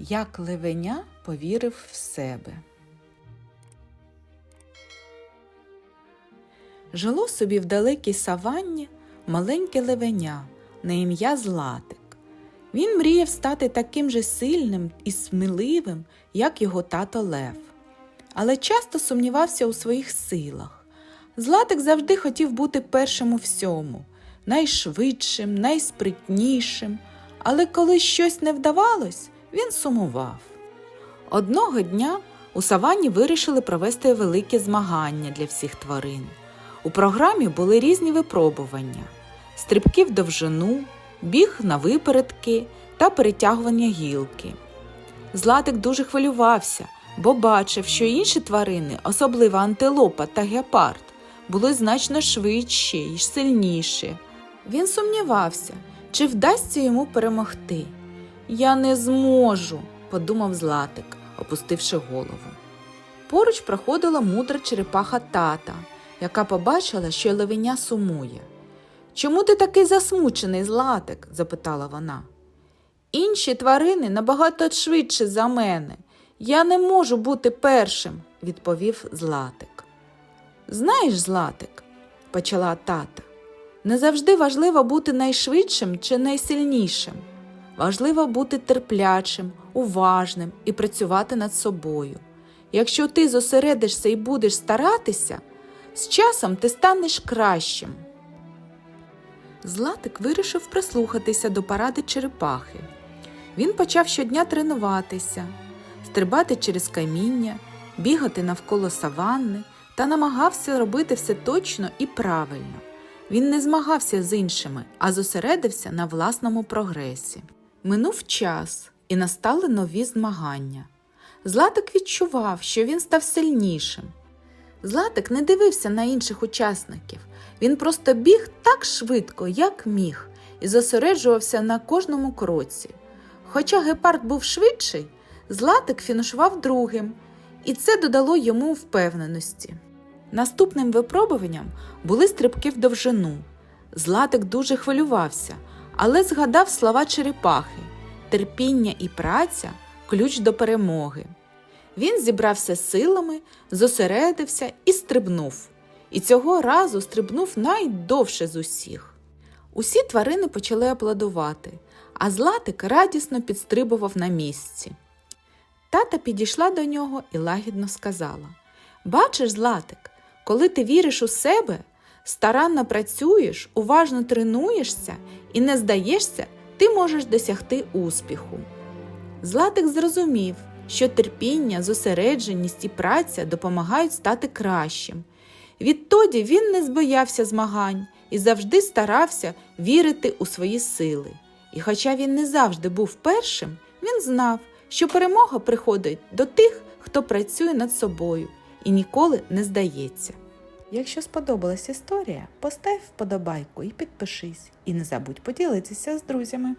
Як левеня повірив в себе. Жило собі в далекій саванні маленьке левеня на ім'я Златик. Він мріяв стати таким же сильним і сміливим, як його тато Лев, але часто сумнівався у своїх силах. Златик завжди хотів бути першим у всьому, найшвидшим, найспритнішим, але коли щось не вдавалось, він сумував. Одного дня у саванні вирішили провести велике змагання для всіх тварин. У програмі були різні випробування: стрибки в довжину, біг на випередки та перетягування гілки. Златик дуже хвилювався, бо бачив, що інші тварини, особливо антилопа та гепард, були значно швидші й сильніші. Він сумнівався, чи вдасться йому перемогти. Я не зможу, подумав Златик, опустивши голову. Поруч проходила мудра черепаха тата, яка побачила, що левеня сумує. Чому ти такий засмучений, Златик? запитала вона. Інші тварини набагато швидше за мене. Я не можу бути першим, відповів Златик. Знаєш, Златик, почала тата, не завжди важливо бути найшвидшим чи найсильнішим. Важливо бути терплячим, уважним і працювати над собою. Якщо ти зосередишся і будеш старатися, з часом ти станеш кращим. Златик вирішив прислухатися до поради черепахи. Він почав щодня тренуватися, стрибати через каміння, бігати навколо саванни та намагався робити все точно і правильно. Він не змагався з іншими, а зосередився на власному прогресі. Минув час і настали нові змагання. Златик відчував, що він став сильнішим. Златик не дивився на інших учасників. Він просто біг так швидко, як міг, і зосереджувався на кожному кроці. Хоча гепард був швидший, Златик фінішував другим, і це додало йому впевненості. Наступним випробуванням були стрибки в довжину. Златик дуже хвилювався, але згадав слова черепахи терпіння і праця ключ до перемоги. Він зібрався силами, зосередився і стрибнув. І цього разу стрибнув найдовше з усіх. Усі тварини почали аплодувати, а Златик радісно підстрибував на місці. Тата підійшла до нього і лагідно сказала Бачиш, Златик, коли ти віриш у себе, старанно працюєш, уважно тренуєшся і не здаєшся, ти можеш досягти успіху. Златик зрозумів, що терпіння, зосередженість і праця допомагають стати кращим. Відтоді він не збоявся змагань і завжди старався вірити у свої сили. І хоча він не завжди був першим, він знав, що перемога приходить до тих, хто працює над собою і ніколи не здається. Якщо сподобалась історія, постав вподобайку і підпишись, і не забудь поділитися з друзями.